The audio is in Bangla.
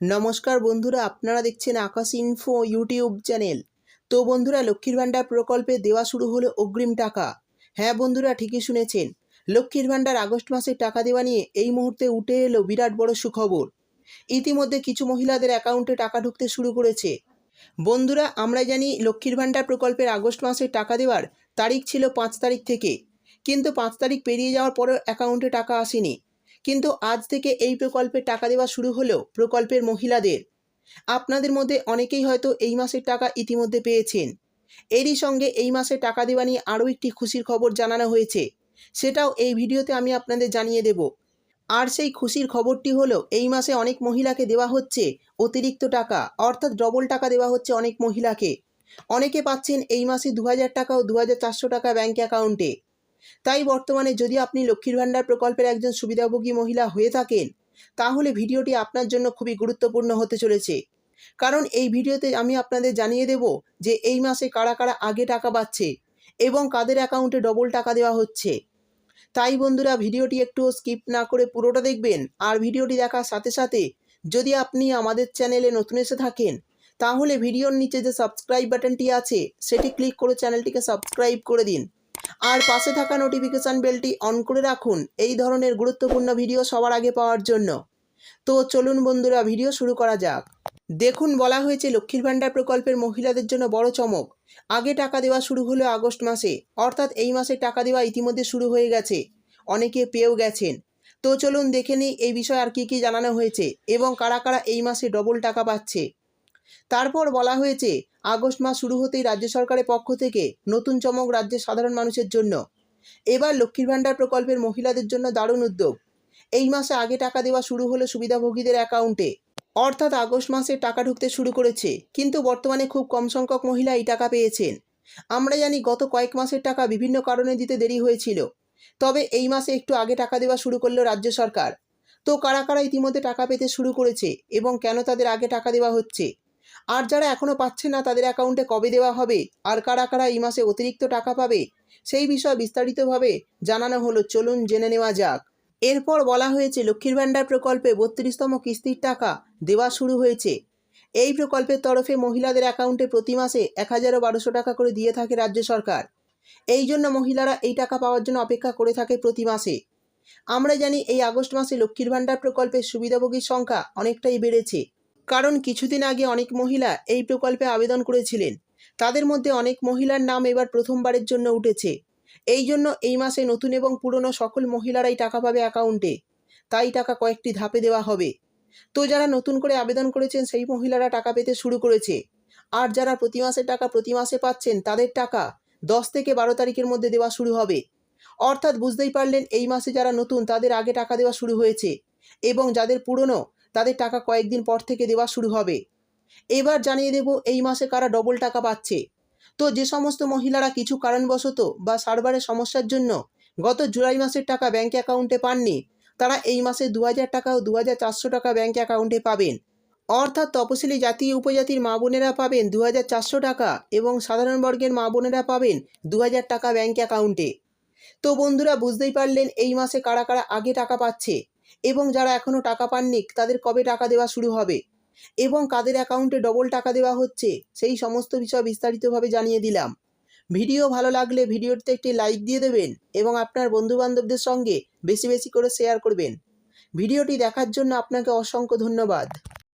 নমস্কার বন্ধুরা, আপনারা দেখছেন আকাশ ইনফো ইউটিউব চ্যানেল তো বন্ধুরা, লক্ষ্মীর ভাণ্ডার প্রকল্পে দেওয়া শুরু হলো অগ্রিম টাকা। হ্যাঁ বন্ধুরা, ঠিকই শুনেছেন। লক্ষ্মীর ভাণ্ডার আগস্ট মাসে টাকা দেওয়া নিয়ে এই মুহূর্তে উঠে এলো বিরাট বড় সুখবর। ইতিমধ্যে কিছু মহিলাদের অ্যাকাউন্টে টাকা ঢুকতে শুরু করেছে। বন্ধুরা আমরা জানি লক্ষ্মীর ভাণ্ডার প্রকল্পের আগস্ট মাসে টাকা দেওয়ার তারিখ ছিল পাঁচ তারিখ থেকে। কিন্তু পাঁচ তারিখ পেরিয়ে যাওয়ার পরেও অ্যাকাউন্টে টাকা আসেনি। কিন্তু আজ থেকে এই প্রকল্পের টাকা দেওয়া শুরু হলেও প্রকল্পের মহিলাদের। আপনাদের মধ্যে অনেকেই হয়তো এই মাসের টাকা ইতিমধ্যে পেয়েছেন। এরই সঙ্গে এই মাসে টাকা দেওয়া নিয়ে আরও একটি খুশির খবর জানানো হয়েছে। সেটাও এই ভিডিওতে আমি আপনাদের জানিয়ে দেব। আর সেই খুশির খবরটি হলো, এই মাসে অনেক মহিলাকে দেওয়া হচ্ছে অতিরিক্ত টাকা, অর্থাৎ ডবল টাকা দেওয়া হচ্ছে অনেক মহিলাকে। অনেকে পাচ্ছেন এই মাসে দু হাজার টাকা ও দু হাজার চারশো টাকা ব্যাঙ্ক অ্যাকাউন্টে। তাই বর্তমানে যদি আপনি লক্ষ্মীর ভাণ্ডার প্রকল্পের একজন সুবিধাভোগী মহিলা হয়ে থাকেন, তাহলে ভিডিওটি আপনার জন্য খুবই গুরুত্বপূর্ণ হতে চলেছে। কারণ এই ভিডিওতে আমি আপনাদের জানিয়ে দেব যে এই মাসে কারা কারা আগে টাকা পাচ্ছে এবং কাদের অ্যাকাউন্টে ডবল টাকা দেওয়া হচ্ছে। তাই বন্ধুরা, ভিডিওটি একটু স্কিপ না করে পুরোটা দেখবেন আর ভিডিওটি দেখার সাথে সাথে যদি আপনি আমাদের চ্যানেলে নতুন এসে থাকেন, তাহলে ভিডিওর নিচে যে সাবস্ক্রাইব বাটনটি আছে, সেটি ক্লিক করে চ্যানেলটিকে সাবস্ক্রাইব করে দিন। আর পাশে থাকা নোটিফিকেশান বেলটি অন করে রাখুন। এই ধরনের গুরুত্বপূর্ণ ভিডিও সবার আগে পাওয়ার জন্য। তো চলুন বন্ধুরা ভিডিও শুরু করা যাক। দেখুন, বলা হয়েছে লক্ষ্মীর ভাণ্ডার প্রকল্পের মহিলাদের জন্য বড় চমক। আগে টাকা দেওয়া শুরু হলো আগস্ট মাসে। অর্থাৎ এই মাসে টাকা দেওয়া ইতিমধ্যে শুরু হয়ে গেছে। অনেকে পেয়েও গেছেন। তো চলুন দেখে নিই এই বিষয়ে আর কি কি জানানো হয়েছে এবং কারা কারা এই মাসে ডবল টাকা পাচ্ছে। তারপর বলা হয়েছে, আগস্ট মাস শুরু হতেই রাজ্য সরকারের পক্ষ থেকে নতুন চমক রাজ্যের সাধারণ মানুষের জন্য। এবার লক্ষ্মীর ভাণ্ডার প্রকল্পের মহিলাদের জন্য দারুণ উদ্যোগ। এই মাসে আগে টাকা দেওয়া শুরু হলো সুবিধাভোগীদের অ্যাকাউন্টে। অর্থাৎ আগস্ট মাসে টাকা ঢুকতে শুরু করেছে, কিন্তু বর্তমানে খুব কম সংখ্যক মহিলা এই টাকা পেয়েছেন। আমরা জানি গত কয়েক মাসের টাকা বিভিন্ন কারণে দিতে দেরি হয়েছিল। তবে এই মাসে একটু আগে টাকা দেওয়া শুরু করল রাজ্য সরকার। তো কারা কারা ইতিমধ্যে টাকা পেতে শুরু করেছে এবং কেন তাদের আগে টাকা দেওয়া হচ্ছে? আর যারা এখনও পাচ্ছে না তাদের অ্যাকাউন্টে কবে দেওয়া হবে? আর কারা কারা এই মাসে অতিরিক্ত টাকা পাবে? সেই বিষয়ে বিস্তারিতভাবে জানানো হলো, চলুন জেনে নেওয়া যাক। এরপর বলা হয়েছে, লক্ষ্মীর ভাণ্ডার প্রকল্পে বত্রিশতম কিস্তির টাকা দেওয়া শুরু হয়েছে। এই প্রকল্পের তরফে মহিলাদের অ্যাকাউন্টে প্রতি মাসে এক হাজারও বারোশো টাকা করে দিয়ে থাকে রাজ্য সরকার। এই জন্য মহিলারা এই টাকা পাওয়ার জন্য অপেক্ষা করে থাকে প্রতি মাসে। আমরা জানি, এই আগস্ট মাসে লক্ষ্মীর ভাণ্ডার প্রকল্পের সুবিধাভোগীর সংখ্যা অনেকটাই বেড়েছে। কারণ কিছুদিন আগে অনেক মহিলা এই প্রকল্পে আবেদন করেছিলেন। তাদের মধ্যে অনেক মহিলার নাম এবার প্রথমবারের জন্য উঠেছে। এই জন্য এই মাসে নতুন এবং পুরনো সকল মহিলারাই টাকা পাবে অ্যাকাউন্টে। তাই টাকা কয়েকটি ধাপে দেওয়া হবে। তো যারা নতুন করে আবেদন করেছেন, সেই মহিলারা টাকা পেতে শুরু করেছে। আর যারা প্রতি মাসে টাকা প্রতি মাসে পাচ্ছেন, তাদের টাকা দশ থেকে বারো তারিখের মধ্যে দেওয়া শুরু হবে। অর্থাৎ বুঝতেই পারলেন, এই মাসে যারা নতুন, তাদের আগে টাকা দেওয়া শুরু হয়েছে। এবং যাদের পুরনো তাদের টাকা কয়েকদিন পর থেকে দেওয়া শুরু হবে। এবার জানিয়ে দেব এই মাসে কারা ডবল টাকা পাচ্ছে। তো যে সমস্ত মহিলারা কিছু কারণবশত বা সার্ভারের সমস্যার জন্য গত জুলাই মাসের টাকা ব্যাঙ্ক অ্যাকাউন্টে পাননি, তারা এই মাসে দু হাজার টাকা ও দু হাজার চারশো টাকা ব্যাঙ্ক অ্যাকাউন্টে পাবেন। অর্থাৎ তপশিলি জাতি উপজাতির মা বোনেরা পাবেন দু হাজার চারশো টাকা এবং সাধারণ বর্গের মা বোনেরা পাবেন দু হাজার টাকা ব্যাঙ্ক অ্যাকাউন্টে তো বন্ধুরা, বুঝতেই পারলেন এই মাসে কারা কারা আগে টাকা পাচ্ছে। এবং যারা এখনও টাকা পাননি, তাদের কবে টাকা দেওয়া শুরু হবে? এবং কাদের অ্যাকাউন্টে ডবল টাকা দেওয়া হচ্ছে? সেই সমস্ত বিষয় বিস্তারিতভাবে জানিয়ে দিলাম। ভিডিও ভালো লাগলে ভিডিওটিতে একটি লাইক দিয়ে দেবেন এবং আপনার বন্ধুবান্ধবদের সঙ্গে বেশি বেশি করে শেয়ার করবেন। ভিডিওটি দেখার জন্য আপনাকে অসংখ্য ধন্যবাদ।